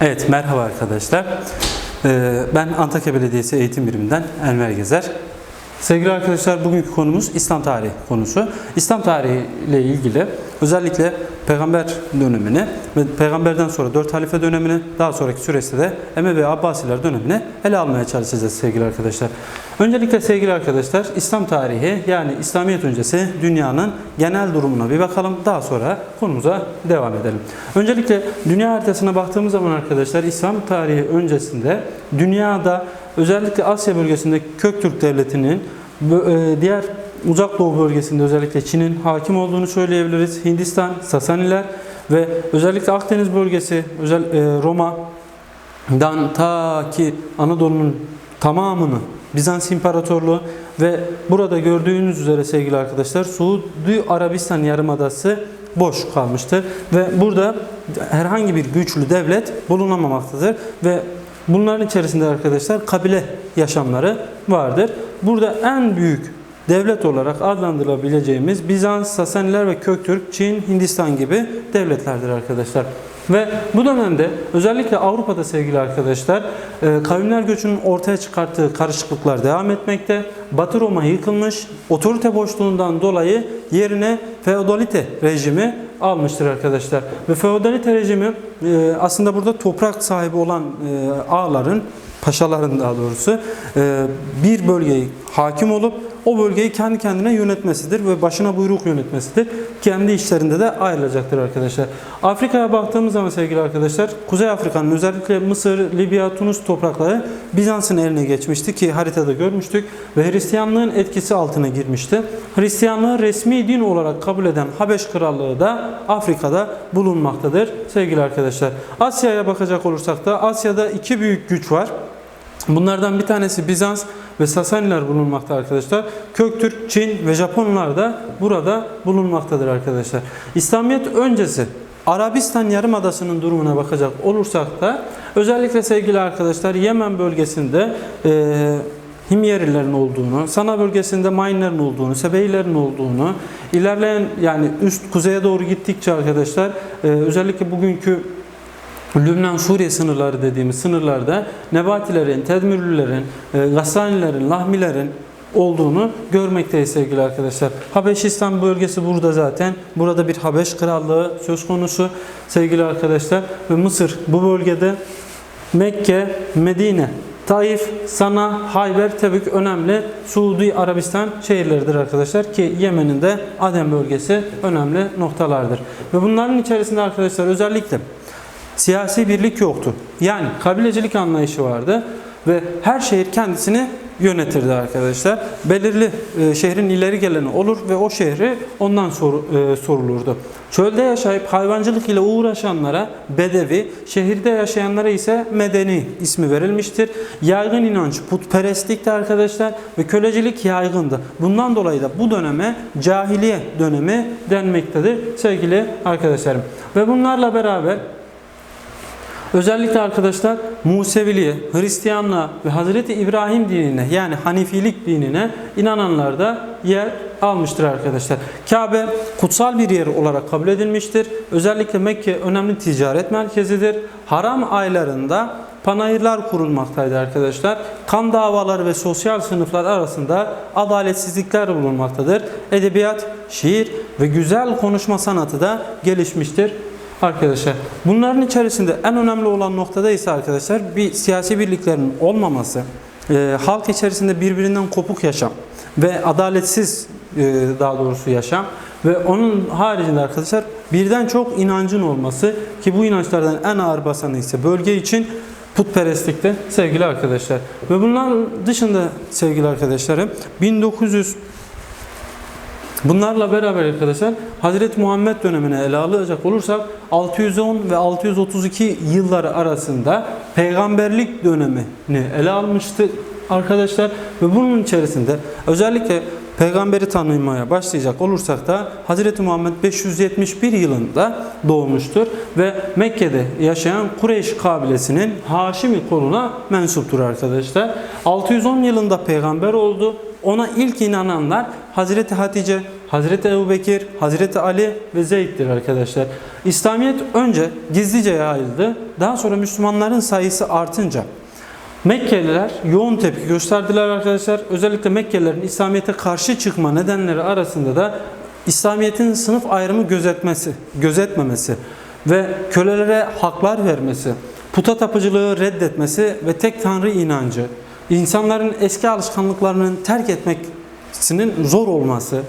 Evet, merhaba arkadaşlar. Ee, Ben Antakya Belediyesi Eğitim Biriminden Enver Gezer. Sevgili arkadaşlar, bugünkü konumuz İslam tarihi konusu. İslam tarihi ile ilgili özellikle peygamber dönemini ve peygamberden sonra dört halife dönemini, daha sonraki süreçte de Emevi ve Abbasiler dönemini ele almaya çalışacağız sevgili arkadaşlar. Öncelikle sevgili arkadaşlar, İslam tarihi yani İslamiyet öncesi dünyanın genel durumuna bir bakalım. Daha sonra konumuza devam edelim. Öncelikle dünya haritasına baktığımız zaman arkadaşlar İslam tarihi öncesinde dünyada özellikle Asya bölgesinde Köktürk Devleti'nin e, diğer uzak doğu bölgesinde özellikle Çin'in hakim olduğunu söyleyebiliriz. Hindistan, Sasaniler ve özellikle Akdeniz bölgesi, özel e, Roma'dan ta ki Anadolu'nun tamamını Bizans İmparatorluğu ve burada gördüğünüz üzere sevgili arkadaşlar Suudi Arabistan Yarımadası boş kalmıştır ve burada herhangi bir güçlü devlet bulunamamaktadır ve bunların içerisinde arkadaşlar kabile yaşamları vardır. Burada en büyük devlet olarak adlandırılabileceğimiz Bizans, Sasaniler ve Köktürk, Çin, Hindistan gibi devletlerdir arkadaşlar. Ve bu dönemde özellikle Avrupa'da sevgili arkadaşlar e, kavimler göçünün ortaya çıkarttığı karışıklıklar devam etmekte. Batı Roma yıkılmış, otorite boşluğundan dolayı yerine feodalite rejimi almıştır arkadaşlar. Ve feodalite rejimi e, aslında burada toprak sahibi olan e, ağaların, paşaların daha doğrusu e, bir bölgeyi hakim olup o bölgeyi kendi kendine yönetmesidir ve başına buyruk yönetmesidir. Kendi işlerinde de ayrılacaktır arkadaşlar. Afrika'ya baktığımız zaman sevgili arkadaşlar, Kuzey Afrika'nın özellikle Mısır, Libya, Tunus toprakları Bizans'ın eline geçmişti ki haritada görmüştük ve Hristiyanlığın etkisi altına girmişti. Hristiyanlığı resmi din olarak kabul eden Habeş Krallığı da Afrika'da bulunmaktadır sevgili arkadaşlar. Asya'ya bakacak olursak da Asya'da iki büyük güç var. Bunlardan bir tanesi Bizans ve Sasaniler bulunmakta arkadaşlar. Köktürk, Çin ve Japonlar da burada bulunmaktadır arkadaşlar. İslamiyet öncesi Arabistan Yarımadası'nın durumuna bakacak olursak da özellikle sevgili arkadaşlar Yemen bölgesinde eee Himyerilerin olduğunu, Sana bölgesinde Mayınların olduğunu, Sebeylerin olduğunu, ilerleyen yani üst kuzeye doğru gittikçe arkadaşlar eee, özellikle bugünkü Lübnan Suriye sınırları dediğimiz sınırlarda Nebatilerin, Tedmirlilerin, e, Gassanilerin, Lahmilerin olduğunu görmekteyiz sevgili arkadaşlar. Habeşistan bölgesi burada zaten. Burada bir Habeş krallığı söz konusu sevgili arkadaşlar. Ve Mısır bu bölgede Mekke, Medine, Taif, Sana, Hayber, Tebük önemli Suudi Arabistan şehirleridir arkadaşlar ki Yemen'in de Aden bölgesi önemli noktalardır. Ve bunların içerisinde arkadaşlar özellikle siyasi birlik yoktu. Yani kabilecilik anlayışı vardı ve her şehir kendisini yönetirdi arkadaşlar. Belirli e, şehrin ileri geleni olur ve o şehri ondan sor- e, sorulurdu. Çölde yaşayıp hayvancılık ile uğraşanlara bedevi, şehirde yaşayanlara ise medeni ismi verilmiştir. Yaygın inanç putperestlikti arkadaşlar ve kölecilik yaygındı. Bundan dolayı da bu döneme cahiliye dönemi denmektedir sevgili arkadaşlarım. Ve bunlarla beraber Özellikle arkadaşlar Museviliğe, Hristiyanlığa ve Hazreti İbrahim dinine yani Hanifilik dinine inananlar da yer almıştır arkadaşlar. Kabe kutsal bir yer olarak kabul edilmiştir. Özellikle Mekke önemli ticaret merkezidir. Haram aylarında panayırlar kurulmaktaydı arkadaşlar. Kan davaları ve sosyal sınıflar arasında adaletsizlikler bulunmaktadır. Edebiyat, şiir ve güzel konuşma sanatı da gelişmiştir arkadaşlar. Bunların içerisinde en önemli olan noktada ise arkadaşlar bir siyasi birliklerin olmaması, e, halk içerisinde birbirinden kopuk yaşam ve adaletsiz e, daha doğrusu yaşam ve onun haricinde arkadaşlar birden çok inancın olması ki bu inançlardan en ağır basanı ise bölge için putperestlikte sevgili arkadaşlar. Ve bunların dışında sevgili arkadaşlarım 1900 Bunlarla beraber arkadaşlar Hazreti Muhammed dönemine ele alacak olursak 610 ve 632 yılları arasında peygamberlik dönemini ele almıştı arkadaşlar ve bunun içerisinde özellikle peygamberi tanımaya başlayacak olursak da Hazreti Muhammed 571 yılında doğmuştur ve Mekke'de yaşayan Kureyş kabilesinin Haşimi koluna mensuptur arkadaşlar. 610 yılında peygamber oldu. Ona ilk inananlar Hazreti Hatice, Hazreti Ebubekir, Hazreti Ali ve Zeyd'dir arkadaşlar. İslamiyet önce gizlice yayıldı. Daha sonra Müslümanların sayısı artınca Mekkeliler yoğun tepki gösterdiler arkadaşlar. Özellikle Mekkelilerin İslamiyet'e karşı çıkma nedenleri arasında da İslamiyet'in sınıf ayrımı gözetmesi, gözetmemesi ve kölelere haklar vermesi, puta tapıcılığı reddetmesi ve tek tanrı inancı, insanların eski alışkanlıklarının terk etmesinin zor olması,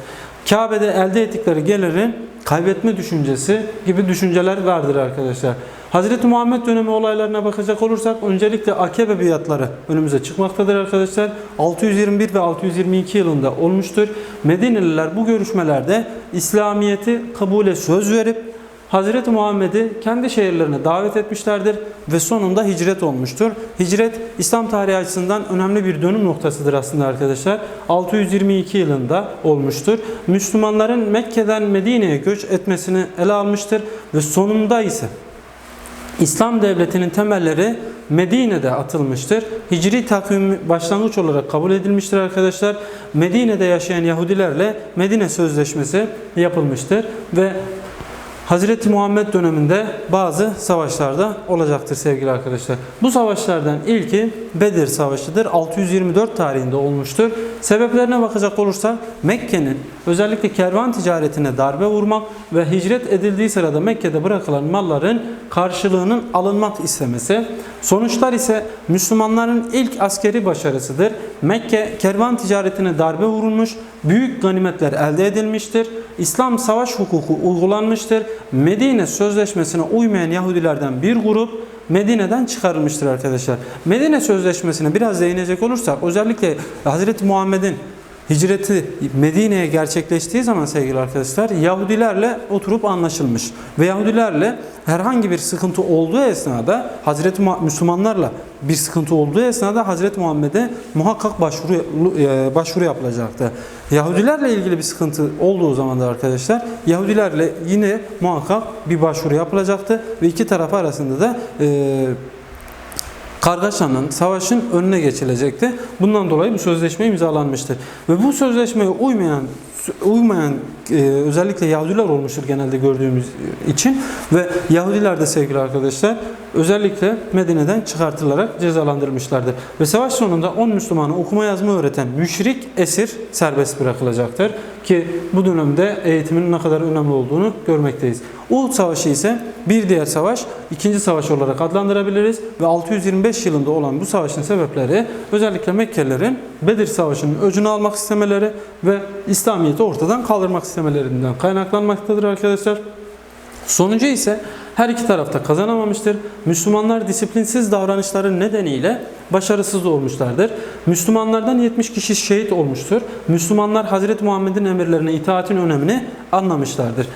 Kabe'de elde ettikleri gelirin kaybetme düşüncesi gibi düşünceler vardır arkadaşlar. Hazreti Muhammed dönemi olaylarına bakacak olursak öncelikle Akebe biatları önümüze çıkmaktadır arkadaşlar. 621 ve 622 yılında olmuştur. Medineliler bu görüşmelerde İslamiyet'i kabule söz verip Hazreti Muhammed'i kendi şehirlerine davet etmişlerdir ve sonunda hicret olmuştur. Hicret İslam tarihi açısından önemli bir dönüm noktasıdır aslında arkadaşlar. 622 yılında olmuştur. Müslümanların Mekke'den Medine'ye göç etmesini ele almıştır ve sonunda ise İslam devletinin temelleri Medine'de atılmıştır. Hicri takvim başlangıç olarak kabul edilmiştir arkadaşlar. Medine'de yaşayan Yahudilerle Medine Sözleşmesi yapılmıştır ve Hazreti Muhammed döneminde bazı savaşlarda olacaktır sevgili arkadaşlar. Bu savaşlardan ilki Bedir Savaşı'dır. 624 tarihinde olmuştur. Sebeplerine bakacak olursak Mekke'nin özellikle kervan ticaretine darbe vurmak ve hicret edildiği sırada Mekke'de bırakılan malların karşılığının alınmak istemesi. Sonuçlar ise Müslümanların ilk askeri başarısıdır. Mekke kervan ticaretine darbe vurulmuş, büyük ganimetler elde edilmiştir. İslam savaş hukuku uygulanmıştır. Medine Sözleşmesi'ne uymayan Yahudilerden bir grup Medine'den çıkarılmıştır arkadaşlar. Medine Sözleşmesi'ne biraz değinecek olursak özellikle Hazreti Muhammed'in hicreti Medine'ye gerçekleştiği zaman sevgili arkadaşlar Yahudilerle oturup anlaşılmış. Ve Yahudilerle herhangi bir sıkıntı olduğu esnada Hazreti Müslümanlarla bir sıkıntı olduğu esnada Hazreti Muhammed'e muhakkak başvuru e, başvuru yapılacaktı. Yahudilerle ilgili bir sıkıntı olduğu zaman da arkadaşlar Yahudilerle yine muhakkak bir başvuru yapılacaktı ve iki taraf arasında da e, kargaşanın, savaşın önüne geçilecekti. Bundan dolayı bu sözleşme imzalanmıştır. Ve bu sözleşmeye uymayan uymayan e, özellikle Yahudiler olmuştur genelde gördüğümüz için ve Yahudiler de sevgili arkadaşlar özellikle Medine'den çıkartılarak cezalandırılmışlardır. Ve savaş sonunda 10 Müslümanı okuma yazma öğreten müşrik esir serbest bırakılacaktır. Ki bu dönemde eğitimin ne kadar önemli olduğunu görmekteyiz. Uhud Savaşı ise bir diğer savaş, ikinci savaş olarak adlandırabiliriz ve 625 yılında olan bu savaşın sebepleri özellikle Mekkelilerin Bedir Savaşı'nın öcünü almak istemeleri ve İslamiyet'i ortadan kaldırmak istemelerinden kaynaklanmaktadır arkadaşlar. Sonucu ise her iki tarafta kazanamamıştır. Müslümanlar disiplinsiz davranışları nedeniyle başarısız olmuşlardır. Müslümanlardan 70 kişi şehit olmuştur. Müslümanlar Hazreti Muhammed'in emirlerine itaatin önemini anlamışlardır.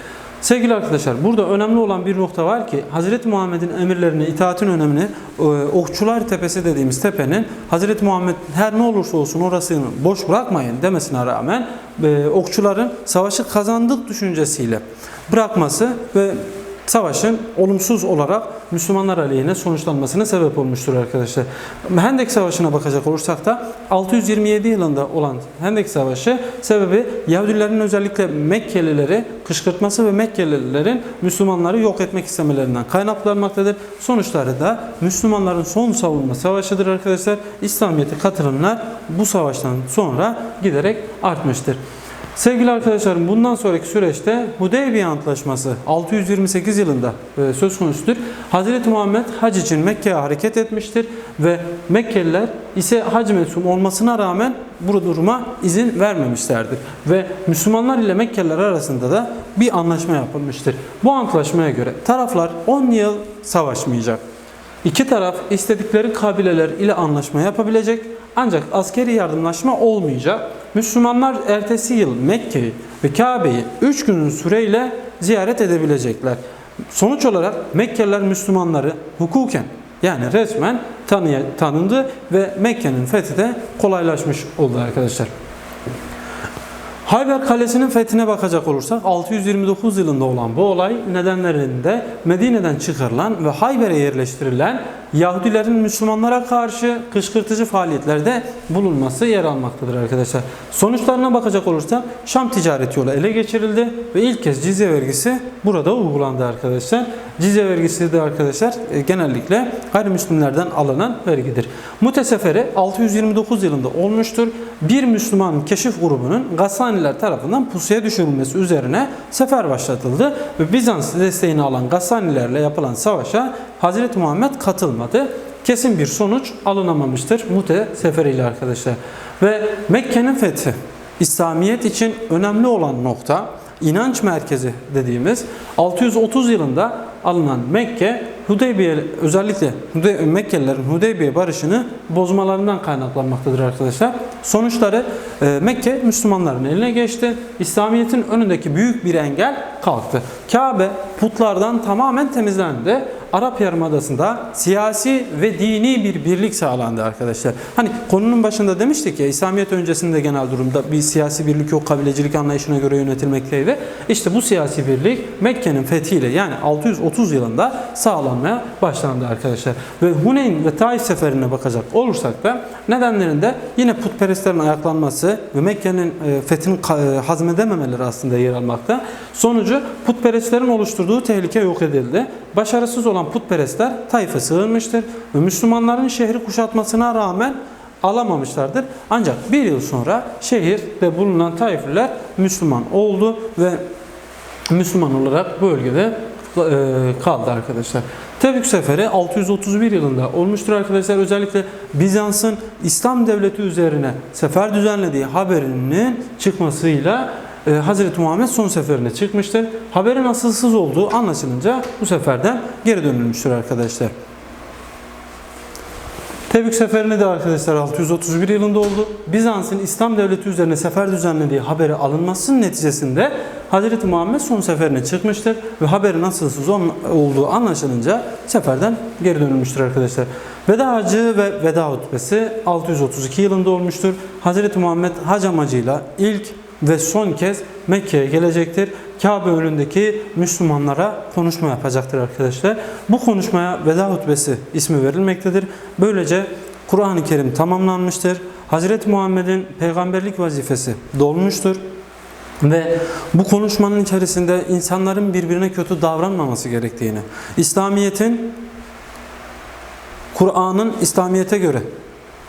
Sevgili arkadaşlar burada önemli olan bir nokta var ki Hazreti Muhammed'in emirlerine itaatin önemini e, Okçular Tepesi dediğimiz tepenin Hazreti Muhammed her ne olursa olsun orasını boş bırakmayın demesine rağmen e, okçuların savaşı kazandık düşüncesiyle bırakması ve savaşın olumsuz olarak Müslümanlar aleyhine sonuçlanmasına sebep olmuştur arkadaşlar. Hendek Savaşı'na bakacak olursak da 627 yılında olan Hendek Savaşı sebebi Yahudilerin özellikle Mekkelileri kışkırtması ve Mekkelilerin Müslümanları yok etmek istemelerinden kaynaklanmaktadır. Sonuçları da Müslümanların son savunma savaşıdır arkadaşlar. İslamiyet'e katılanlar bu savaştan sonra giderek artmıştır. Sevgili arkadaşlarım bundan sonraki süreçte Hudeybiye Antlaşması 628 yılında e, söz konusudur. Hazreti Muhammed hac için Mekke'ye hareket etmiştir ve Mekkeliler ise hac mensum olmasına rağmen bu duruma izin vermemişlerdir. Ve Müslümanlar ile Mekkeliler arasında da bir anlaşma yapılmıştır. Bu antlaşmaya göre taraflar 10 yıl savaşmayacak. İki taraf istedikleri kabileler ile anlaşma yapabilecek ancak askeri yardımlaşma olmayacak. Müslümanlar ertesi yıl Mekke'yi ve Kabe'yi 3 günün süreyle ziyaret edebilecekler. Sonuç olarak Mekkeliler Müslümanları hukuken yani resmen tanıya, tanındı ve Mekke'nin fethi de kolaylaşmış oldu arkadaşlar. Hayber Kalesi'nin fethine bakacak olursak 629 yılında olan bu olay nedenlerinde Medine'den çıkarılan ve Hayber'e yerleştirilen Yahudilerin Müslümanlara karşı kışkırtıcı faaliyetlerde bulunması yer almaktadır arkadaşlar. Sonuçlarına bakacak olursak Şam ticaret yolu ele geçirildi ve ilk kez cizye vergisi burada uygulandı arkadaşlar. Cizye vergisi de arkadaşlar e, genellikle gayrimüslimlerden alınan vergidir. Mute seferi 629 yılında olmuştur. Bir Müslüman keşif grubunun Gassaniler tarafından pusuya düşürülmesi üzerine sefer başlatıldı ve Bizans desteğini alan Gassanilerle yapılan savaşa Hazreti Muhammed katılmadı. Kesin bir sonuç alınamamıştır Mute seferiyle arkadaşlar. Ve Mekke'nin fethi İslamiyet için önemli olan nokta inanç merkezi dediğimiz 630 yılında alınan Mekke Hudeybiye özellikle Hude- Mekkelilerin Hudeybiye barışını bozmalarından kaynaklanmaktadır arkadaşlar. Sonuçları e, Mekke Müslümanların eline geçti. İslamiyet'in önündeki büyük bir engel kalktı. Kabe putlardan tamamen temizlendi. Arap Yarımadası'nda siyasi ve dini bir birlik sağlandı arkadaşlar. Hani konunun başında demiştik ya İslamiyet öncesinde genel durumda bir siyasi birlik yok kabilecilik anlayışına göre yönetilmekteydi. İşte bu siyasi birlik Mekke'nin fethiyle yani 630 yılında sağlanmaya başlandı arkadaşlar. Ve Huneyn ve Taif seferine bakacak olursak da nedenlerinde yine putperestlerin ayaklanması ve Mekke'nin e, fethini e, hazmedememeleri aslında yer almakta. Sonucu putperestlerin oluşturduğu tehlike yok edildi. Başarısız olan putperestler Taif'e sığınmıştır ve Müslümanların şehri kuşatmasına rağmen alamamışlardır. Ancak bir yıl sonra şehirde bulunan Taifliler Müslüman oldu ve Müslüman olarak bölgede e, kaldı arkadaşlar. Tebük seferi 631 yılında olmuştur arkadaşlar. Özellikle Bizans'ın İslam devleti üzerine sefer düzenlediği haberinin çıkmasıyla e, Hazreti Muhammed son seferine çıkmıştır. Haberin asılsız olduğu anlaşılınca bu seferden geri dönülmüştür arkadaşlar. Tebük seferine de arkadaşlar 631 yılında oldu. Bizans'ın İslam devleti üzerine sefer düzenlediği haberi alınmasının neticesinde Hazreti Muhammed son seferine çıkmıştır ve haberin asılsız ol- olduğu anlaşılınca seferden geri dönülmüştür arkadaşlar. Veda hacı ve veda hutbesi 632 yılında olmuştur. Hazreti Muhammed hac amacıyla ilk ve son kez Mekke'ye gelecektir. Kabe önündeki Müslümanlara konuşma yapacaktır arkadaşlar. Bu konuşmaya veda hutbesi ismi verilmektedir. Böylece Kur'an-ı Kerim tamamlanmıştır. Hazreti Muhammed'in peygamberlik vazifesi dolmuştur. Ve bu konuşmanın içerisinde insanların birbirine kötü davranmaması gerektiğini, İslamiyet'in Kur'an'ın İslamiyet'e göre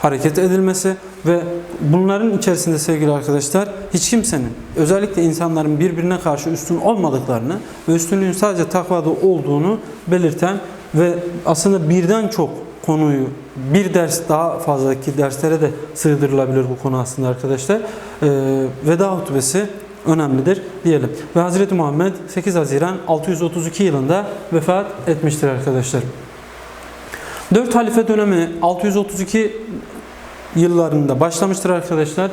hareket edilmesi ve bunların içerisinde sevgili arkadaşlar hiç kimsenin özellikle insanların birbirine karşı üstün olmadıklarını ve üstünlüğün sadece takvada olduğunu belirten ve aslında birden çok konuyu bir ders daha fazlaki derslere de sığdırılabilir bu konu aslında arkadaşlar. Ee, veda hutbesi önemlidir diyelim. Ve Hazreti Muhammed 8 Haziran 632 yılında vefat etmiştir arkadaşlar. 4 halife dönemi 632 yıllarında başlamıştır arkadaşlar.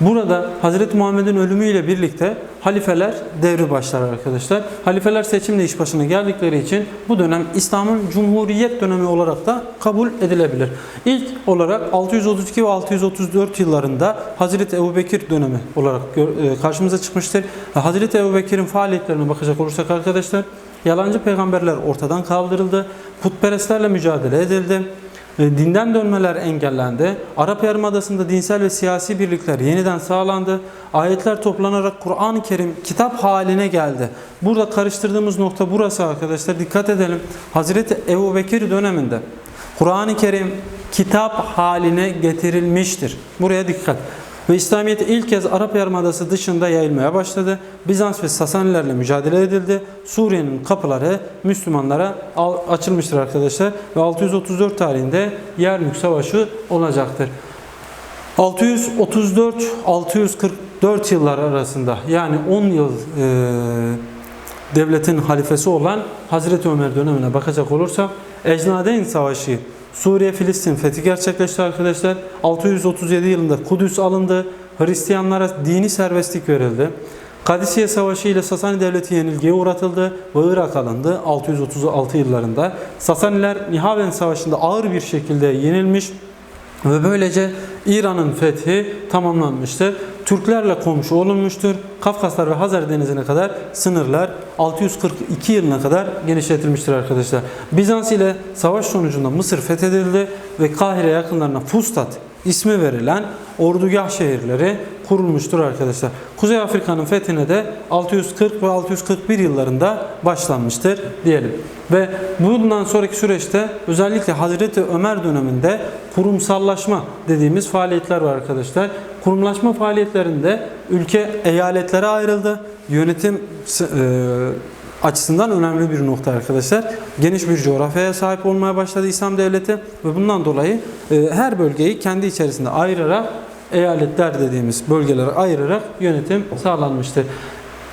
Burada Hazreti Muhammed'in ölümüyle birlikte halifeler devri başlar arkadaşlar. Halifeler seçimle iş başına geldikleri için bu dönem İslam'ın Cumhuriyet dönemi olarak da kabul edilebilir. İlk olarak 632 ve 634 yıllarında Hazreti Ebubekir dönemi olarak e, karşımıza çıkmıştır. Hazreti Ebubekir'in faaliyetlerine bakacak olursak arkadaşlar yalancı peygamberler ortadan kaldırıldı. Putperestlerle mücadele edildi. E, Dinden dönmeler engellendi. Arap Yarımadası'nda dinsel ve siyasi birlikler yeniden sağlandı. Ayetler toplanarak Kur'an-ı Kerim kitap haline geldi. Burada karıştırdığımız nokta burası arkadaşlar. Dikkat edelim. Hazreti Ebu Bekir döneminde Kur'an-ı Kerim kitap haline getirilmiştir. Buraya dikkat. Ve İslamiyet ilk kez Arap Yarımadası dışında yayılmaya başladı. Bizans ve Sasanilerle mücadele edildi. Suriye'nin kapıları Müslümanlara açılmıştır arkadaşlar. Ve 634 tarihinde Yermük Savaşı olacaktır. 634-644 yıllar arasında yani 10 yıl e, devletin halifesi olan Hazreti Ömer dönemine bakacak olursak Ecnadeyn Savaşı Suriye Filistin fethi gerçekleşti arkadaşlar. 637 yılında Kudüs alındı. Hristiyanlara dini serbestlik verildi. Kadisiye Savaşı ile Sasani Devleti yenilgiye uğratıldı ve Irak alındı 636 yıllarında. Sasaniler Nihavend Savaşı'nda ağır bir şekilde yenilmiş Ve böylece İran'ın fethi tamamlanmıştır. Türklerle komşu olunmuştur. Kafkaslar ve Hazar Denizi'ne kadar sınırlar 642 yılına kadar genişletilmiştir arkadaşlar. Bizans ile savaş sonucunda Mısır fethedildi ve Kahire yakınlarına Fustat ismi verilen ordugah şehirleri kurulmuştur arkadaşlar. Kuzey Afrika'nın fethine de 640 ve 641 yıllarında başlanmıştır diyelim. Ve bundan sonraki süreçte özellikle Hazreti Ömer döneminde kurumsallaşma dediğimiz faaliyetler var arkadaşlar. Kurumlaşma faaliyetlerinde ülke eyaletlere ayrıldı. Yönetim e, açısından önemli bir nokta arkadaşlar. Geniş bir coğrafyaya sahip olmaya başladı İslam devleti ve bundan dolayı e, her bölgeyi kendi içerisinde ayırarak eyaletler dediğimiz bölgelere ayırarak yönetim sağlanmıştır.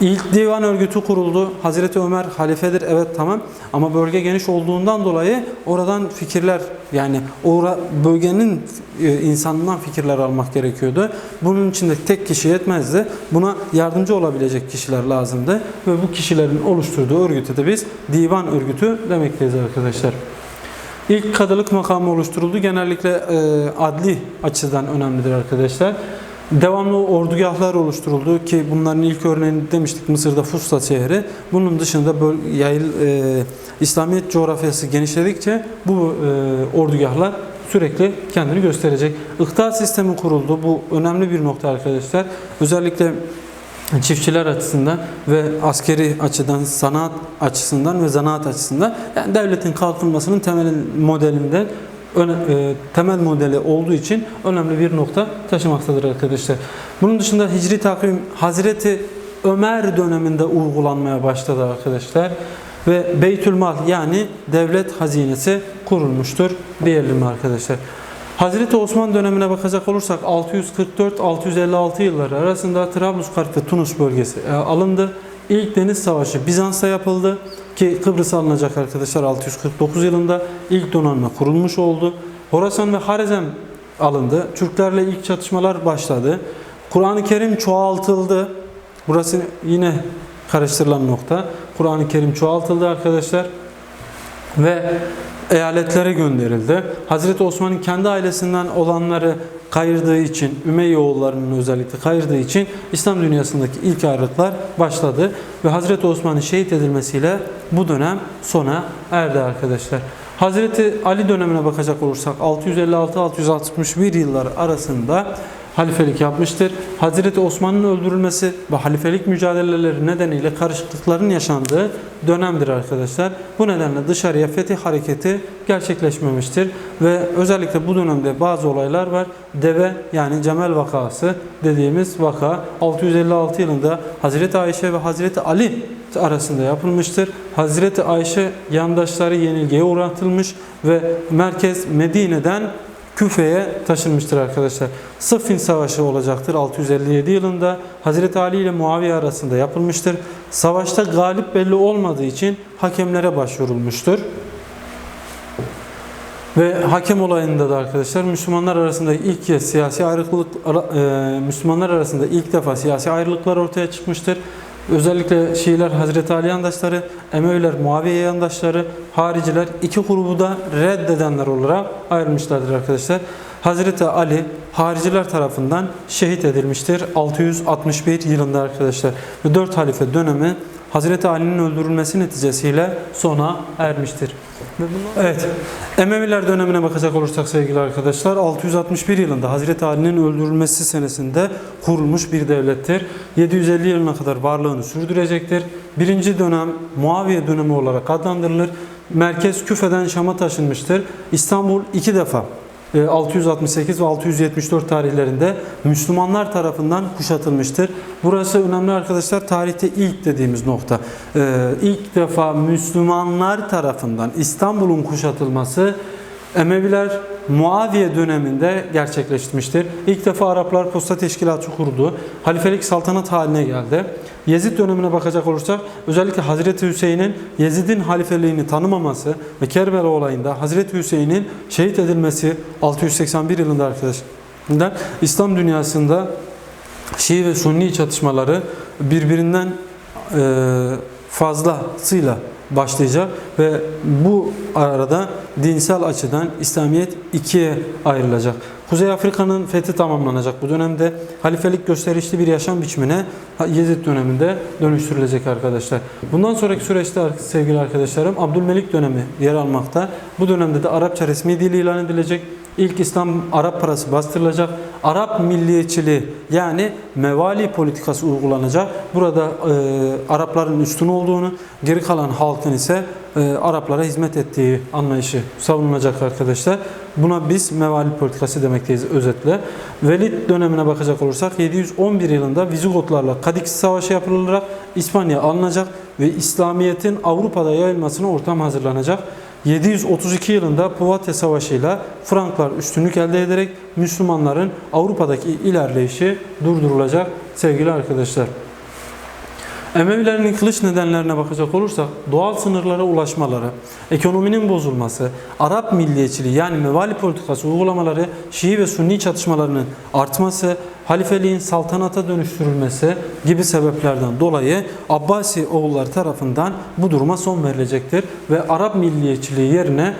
İlk divan örgütü kuruldu. Hazreti Ömer halifedir evet tamam ama bölge geniş olduğundan dolayı oradan fikirler yani ora bölgenin e, insanından fikirler almak gerekiyordu. Bunun için de tek kişi yetmezdi. Buna yardımcı olabilecek kişiler lazımdı ve bu kişilerin oluşturduğu örgüte de biz divan örgütü demekteyiz arkadaşlar. İlk kadılık makamı oluşturuldu. Genellikle e, adli açıdan önemlidir arkadaşlar. Devamlı ordugahlar oluşturuldu ki bunların ilk örneğini demiştik Mısır'da Fustat şehri. Bunun dışında böyle yayıl, e, İslamiyet coğrafyası genişledikçe bu e, ordugahlar sürekli kendini gösterecek. Iktidar sistemi kuruldu. Bu önemli bir nokta arkadaşlar. Özellikle çiftçiler açısından ve askeri açıdan, sanat açısından ve zanaat açısından yani devletin kalkınmasının temel modelinden öne, e, temel modeli olduğu için önemli bir nokta taşımaktadır arkadaşlar. Bunun dışında hicri takvim Hazreti Ömer döneminde uygulanmaya başladı arkadaşlar ve Beytülmal yani devlet hazinesi kurulmuştur diyelim arkadaşlar. Hazreti Osman dönemine bakacak olursak 644-656 yılları arasında Trablusgarp ve Tunus bölgesi e, alındı. İlk deniz savaşı Bizans'ta yapıldı ki Kıbrıs alınacak arkadaşlar 649 yılında ilk donanma kurulmuş oldu. Horasan ve Harezm alındı. Türklerle ilk çatışmalar başladı. Kur'an-ı Kerim çoğaltıldı. Burası yine karıştırılan nokta. Kur'an-ı Kerim çoğaltıldı arkadaşlar. Ve eyaletlere gönderildi. Hazreti Osman'ın kendi ailesinden olanları kayırdığı için, Ümeyyoğullarının özellikle kayırdığı için İslam dünyasındaki ilk ayrılıklar başladı. Ve Hazreti Osman'ın şehit edilmesiyle bu dönem sona erdi arkadaşlar. Hazreti Ali dönemine bakacak olursak 656-661 yılları arasında halifelik yapmıştır. Hazreti Osman'ın öldürülmesi ve halifelik mücadeleleri nedeniyle karışıklıkların yaşandığı dönemdir arkadaşlar. Bu nedenle dışarıya fetih hareketi gerçekleşmemiştir ve özellikle bu dönemde bazı olaylar var. Deve yani Cemel vakası dediğimiz vaka 656 yılında Hazreti Ayşe ve Hazreti Ali arasında yapılmıştır. Hazreti Ayşe yandaşları yenilgiye uğratılmış ve merkez Medine'den Küfe'ye taşınmıştır arkadaşlar. Sıffin Savaşı olacaktır 657 yılında. Hazreti Ali ile Muaviye arasında yapılmıştır. Savaşta galip belli olmadığı için hakemlere başvurulmuştur. Ve hakem olayında da arkadaşlar Müslümanlar arasında ilk kez siyasi ayrılık e, Müslümanlar arasında ilk defa siyasi ayrılıklar ortaya çıkmıştır. Özellikle Şiiler Hazreti Ali yandaşları, Emeviler Muaviye yandaşları, hariciler iki grubu da reddedenler olarak ayrılmışlardır arkadaşlar. Hazreti Ali hariciler tarafından şehit edilmiştir 661 yılında arkadaşlar. Ve 4 halife dönemi Hazreti Ali'nin öldürülmesi neticesiyle sona ermiştir. Evet. Emeviler dönemine bakacak olursak sevgili arkadaşlar 661 yılında Hazreti Ali'nin öldürülmesi senesinde kurulmuş bir devlettir. 750 yılına kadar varlığını sürdürecektir. Birinci dönem Muaviye dönemi olarak adlandırılır. Merkez Küfe'den Şam'a taşınmıştır. İstanbul iki defa 668 ve 674 tarihlerinde Müslümanlar tarafından kuşatılmıştır. Burası önemli arkadaşlar. Tarihte ilk dediğimiz nokta. Ee, ilk defa Müslümanlar tarafından İstanbul'un kuşatılması Emeviler Muaviye döneminde gerçekleşmiştir. İlk defa Araplar posta teşkilatı kurdu. Halifelik saltanat haline geldi. Yezid dönemine bakacak olursak özellikle Hazreti Hüseyin'in Yezid'in halifeliğini tanımaması ve Kerbela olayında Hazreti Hüseyin'in şehit edilmesi 681 yılında arkadaşlar. İslam dünyasında Şii ve Sunni çatışmaları birbirinden fazlasıyla başlayacak ve bu arada dinsel açıdan İslamiyet ikiye ayrılacak. Kuzey Afrika'nın fethi tamamlanacak bu dönemde. Halifelik gösterişli bir yaşam biçimine Yezid döneminde dönüştürülecek arkadaşlar. Bundan sonraki süreçte sevgili arkadaşlarım Abdülmelik dönemi yer almakta. Bu dönemde de Arapça resmi dil ilan edilecek. İlk İslam Arap parası bastırılacak. Arap milliyetçiliği yani mevali politikası uygulanacak. Burada e, Arapların üstün olduğunu, geri kalan halkın ise e, Araplara hizmet ettiği anlayışı savunulacak arkadaşlar. Buna biz mevali politikası demekteyiz özetle. Velid dönemine bakacak olursak 711 yılında Vizigotlarla Kadix Savaşı yapılarak İspanya alınacak ve İslamiyet'in Avrupa'da yayılmasına ortam hazırlanacak. 732 yılında Povatya Savaşı ile Franklar üstünlük elde ederek Müslümanların Avrupa'daki ilerleyişi durdurulacak sevgili arkadaşlar. Emevilerin yıkılış nedenlerine bakacak olursak doğal sınırlara ulaşmaları, ekonominin bozulması, Arap milliyetçiliği yani mevali politikası uygulamaları, Şii ve Sunni çatışmalarının artması, halifeliğin saltanata dönüştürülmesi gibi sebeplerden dolayı Abbasi oğulları tarafından bu duruma son verilecektir ve Arap milliyetçiliği yerine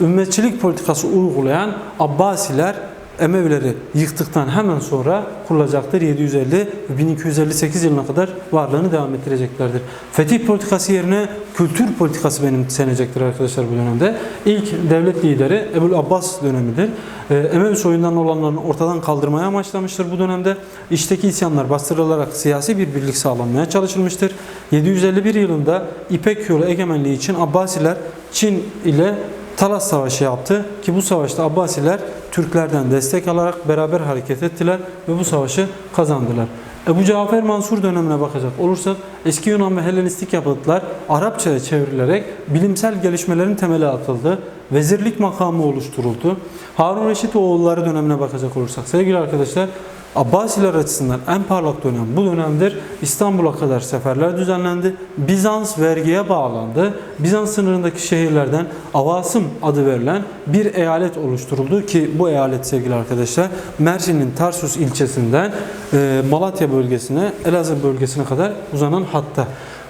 ümmetçilik politikası uygulayan Abbasiler Emevileri yıktıktan hemen sonra kurulacaktır. 750 ve 1258 yılına kadar varlığını devam ettireceklerdir. Fetih politikası yerine kültür politikası benimsenecektir arkadaşlar bu dönemde. İlk devlet lideri Ebu'l Abbas dönemidir. Ee, Emevi soyundan olanların ortadan kaldırmaya amaçlamıştır bu dönemde. İçteki isyanlar bastırılarak siyasi bir birlik sağlanmaya çalışılmıştır. 751 yılında İpek yolu egemenliği için Abbasiler Çin ile Talas Savaşı yaptı ki bu savaşta Abbasiler Türklerden destek alarak beraber hareket ettiler ve bu savaşı kazandılar. Ebu Cafer Mansur dönemine bakacak olursak eski Yunan ve Helenistik yapıtlar Arapçaya çevrilerek bilimsel gelişmelerin temeli atıldı. Vezirlik makamı oluşturuldu. Harun Reşit oğulları dönemine bakacak olursak sevgili arkadaşlar Abbasiler açısından en parlak dönem bu dönemdir. İstanbul'a kadar seferler düzenlendi. Bizans vergiye bağlandı. Bizans sınırındaki şehirlerden Avasım adı verilen bir eyalet oluşturuldu ki bu eyalet sevgili arkadaşlar Mersin'in Tarsus ilçesinden e, Malatya bölgesine, Elazığ bölgesine kadar uzanan hatta.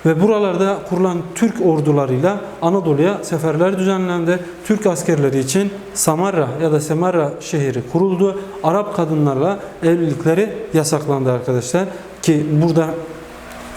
Ve buralarda kurulan Türk ordularıyla Anadolu'ya seferler düzenlendi. Türk askerleri için Samarra ya da Semarra şehri kuruldu. Arap kadınlarla evlilikleri yasaklandı arkadaşlar. Ki burada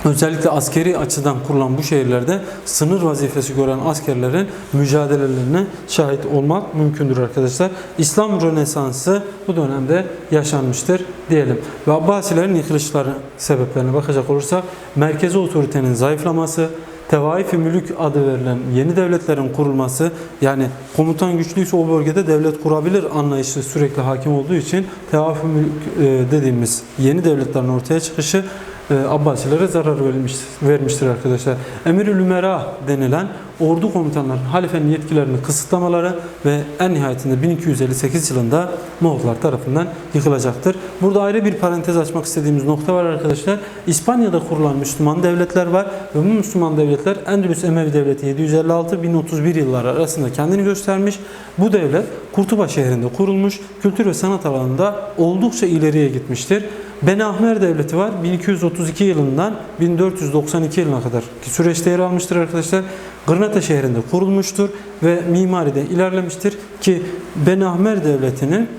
Özellikle askeri açıdan kurulan bu şehirlerde sınır vazifesi gören askerlerin mücadelelerine şahit olmak mümkündür arkadaşlar. İslam Rönesansı bu dönemde yaşanmıştır diyelim. Ve Abbasilerin yıkılışları sebeplerine bakacak olursak merkezi otoritenin zayıflaması, Tevaif-i Mülük adı verilen yeni devletlerin kurulması yani komutan güçlüyse o bölgede devlet kurabilir anlayışı sürekli hakim olduğu için Tevaif-i Mülük e, dediğimiz yeni devletlerin ortaya çıkışı Abbasilere zarar vermiş, vermiştir arkadaşlar. Emirül Ümera denilen ordu komutanların halifenin yetkilerini kısıtlamaları ve en nihayetinde 1258 yılında Moğollar tarafından yıkılacaktır. Burada ayrı bir parantez açmak istediğimiz nokta var arkadaşlar. İspanya'da kurulan Müslüman devletler var ve bu Müslüman devletler Endülüs Emevi Devleti 756-1031 yılları arasında kendini göstermiş. Bu devlet Kurtuba şehrinde kurulmuş, kültür ve sanat alanında oldukça ileriye gitmiştir. Beni Ahmer Devleti var. 1232 yılından 1492 yılına kadar ki süreçte yer almıştır arkadaşlar. Gırnata şehrinde kurulmuştur ve mimaride ilerlemiştir ki Beni Ahmer Devleti'nin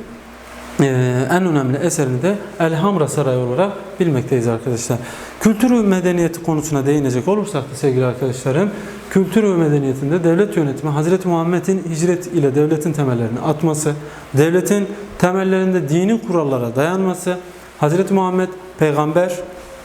ee, en önemli eserini de Elhamra Sarayı olarak bilmekteyiz arkadaşlar. Kültür ve medeniyeti konusuna değinecek olursak da sevgili arkadaşlarım, kültür ve medeniyetinde devlet yönetimi Hazreti Muhammed'in hicret ile devletin temellerini atması, devletin temellerinde dini kurallara dayanması, Hazreti Muhammed peygamber,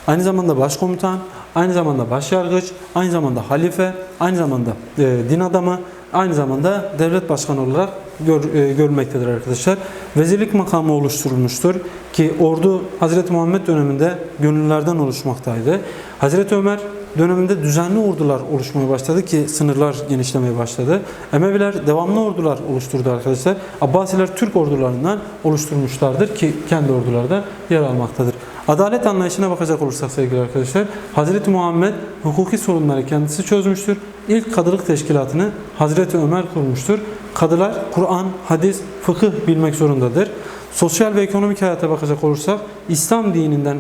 aynı zamanda başkomutan, aynı zamanda başyargıç, aynı zamanda halife, aynı zamanda e, din adamı, aynı zamanda devlet başkanı olarak gör, e, görülmektedir arkadaşlar. Vezirlik makamı oluşturulmuştur ki ordu Hazreti Muhammed döneminde gönüllerden oluşmaktaydı. Hazreti Ömer döneminde düzenli ordular oluşmaya başladı ki sınırlar genişlemeye başladı. Emeviler devamlı ordular oluşturdu arkadaşlar. Abbasiler Türk ordularından oluşturmuşlardır ki kendi ordularda yer almaktadır. Adalet anlayışına bakacak olursak sevgili arkadaşlar, Hazreti Muhammed hukuki sorunları kendisi çözmüştür. İlk kadılık teşkilatını Hazreti Ömer kurmuştur. Kadılar Kur'an, hadis, fıkıh bilmek zorundadır. Sosyal ve ekonomik hayata bakacak olursak İslam dininden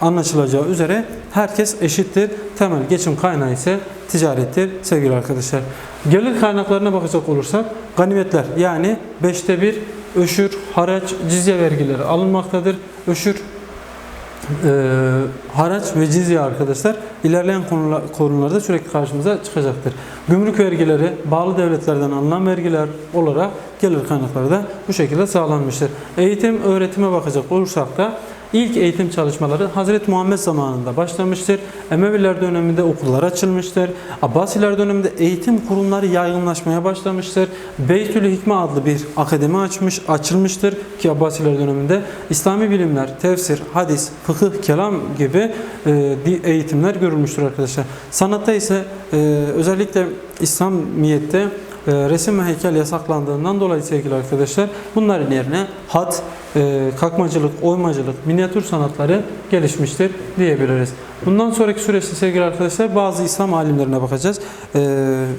anlaşılacağı üzere herkes eşittir. Temel geçim kaynağı ise ticarettir sevgili arkadaşlar. Gelir kaynaklarına bakacak olursak ganimetler yani beşte bir öşür, haraç, cizye vergileri alınmaktadır. Öşür haraç ve cizye arkadaşlar ilerleyen konular, konularda sürekli karşımıza çıkacaktır. Gümrük vergileri bağlı devletlerden alınan vergiler olarak gelir kaynakları da bu şekilde sağlanmıştır. Eğitim öğretime bakacak olursak da ilk eğitim çalışmaları Hazreti Muhammed zamanında başlamıştır. Emeviler döneminde okullar açılmıştır. Abbasiler döneminde eğitim kurumları yaygınlaşmaya başlamıştır. Beytül Hikme adlı bir akademi açmış, açılmıştır ki Abbasiler döneminde İslami bilimler, tefsir, hadis, fıkıh, kelam gibi e, eğitimler görülmüştür arkadaşlar. Sanatta ise e, özellikle İslamiyet'te resim ve heykel yasaklandığından dolayı sevgili arkadaşlar bunların yerine hat, e, kakmacılık, oymacılık, minyatür sanatları gelişmiştir diyebiliriz. Bundan sonraki süreçte sevgili arkadaşlar bazı İslam alimlerine bakacağız. E,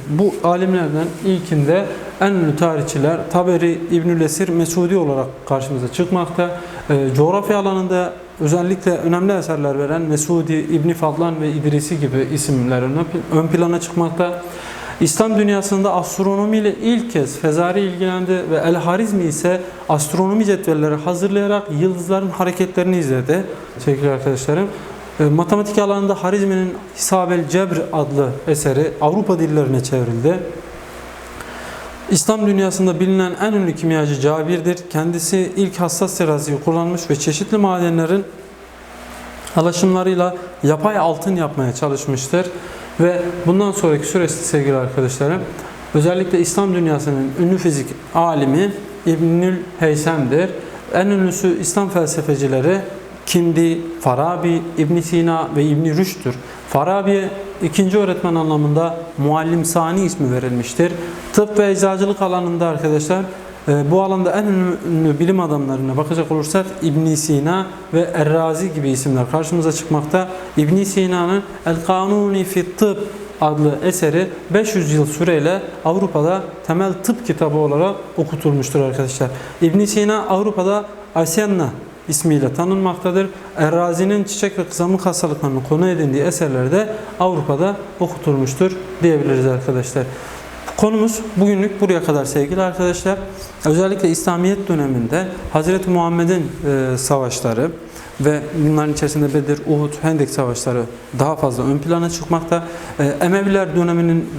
bu alimlerden ilkinde en ünlü tarihçiler Taberi, İbnül Esir, Mesudi olarak karşımıza çıkmakta. E, coğrafya alanında özellikle önemli eserler veren Mesudi, İbni Fadlan ve İdrisi gibi isimler ön plana çıkmakta. İslam dünyasında astronomi ile ilk kez Fezari ilgilendi ve El Harizmi ise astronomi cetvelleri hazırlayarak yıldızların hareketlerini izledi sevgili arkadaşlarım. E, Matematik alanında Harizmi'nin Hisabel Cebr adlı eseri Avrupa dillerine çevrildi. İslam dünyasında bilinen en ünlü kimyacı Cabir'dir. Kendisi ilk hassas teraziyi kullanmış ve çeşitli madenlerin alaşımlarıyla yapay altın yapmaya çalışmıştır. Ve bundan sonraki süreçte sevgili arkadaşlarım özellikle İslam dünyasının ünlü fizik alimi İbnül Heysem'dir. En ünlüsü İslam felsefecileri Kindi, Farabi, İbn Sina ve İbn Rüşd'tür. Farabi'ye ikinci öğretmen anlamında muallim sani ismi verilmiştir. Tıp ve eczacılık alanında arkadaşlar bu alanda en ünlü, bilim adamlarına bakacak olursak İbn Sina ve Errazi gibi isimler karşımıza çıkmakta. İbn Sina'nın El Kanuni fi Tıp adlı eseri 500 yıl süreyle Avrupa'da temel tıp kitabı olarak okutulmuştur arkadaşlar. İbn Sina Avrupa'da Asenna ismiyle tanınmaktadır. Errazi'nin çiçek ve kızamık hastalıklarını konu edindiği eserlerde Avrupa'da okutulmuştur diyebiliriz arkadaşlar. Konumuz bugünlük buraya kadar sevgili arkadaşlar. Özellikle İslamiyet döneminde Hazreti Muhammed'in e, savaşları ve bunların içerisinde Bedir, Uhud, Hendek savaşları daha fazla ön plana çıkmakta. E, Emeviler döneminin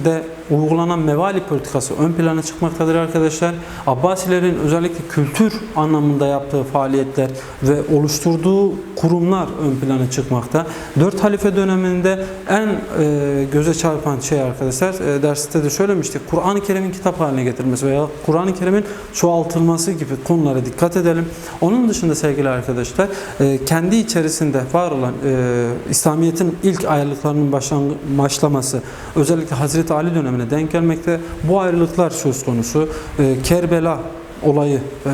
uygulanan mevali politikası ön plana çıkmaktadır arkadaşlar. Abbasilerin özellikle kültür anlamında yaptığı faaliyetler ve oluşturduğu kurumlar ön plana çıkmakta. Dört halife döneminde en e, göze çarpan şey arkadaşlar e, derste de söylemiştik. Kur'an-ı Kerim'in kitap haline getirilmesi veya Kur'an-ı Kerim'in çoğaltılması gibi konulara dikkat edelim. Onun dışında sevgili arkadaşlar e, kendi içerisinde var olan e, İslamiyet'in ilk ayrılıklarının başlaması özellikle Hazreti Ali dönemine denk gelmekte. Bu ayrılıklar söz konusu. E, Kerbela olayı e,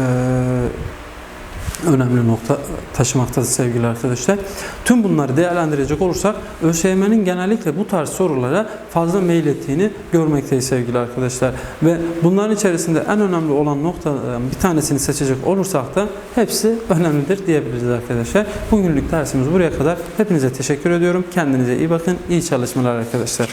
önemli nokta taşımaktadır sevgili arkadaşlar. Tüm bunları değerlendirecek olursak ÖSYM'nin genellikle bu tarz sorulara fazla meyil ettiğini görmekteyiz sevgili arkadaşlar. Ve bunların içerisinde en önemli olan noktalardan bir tanesini seçecek olursak da hepsi önemlidir diyebiliriz arkadaşlar. Bugünlük dersimiz buraya kadar. Hepinize teşekkür ediyorum. Kendinize iyi bakın. İyi çalışmalar arkadaşlar.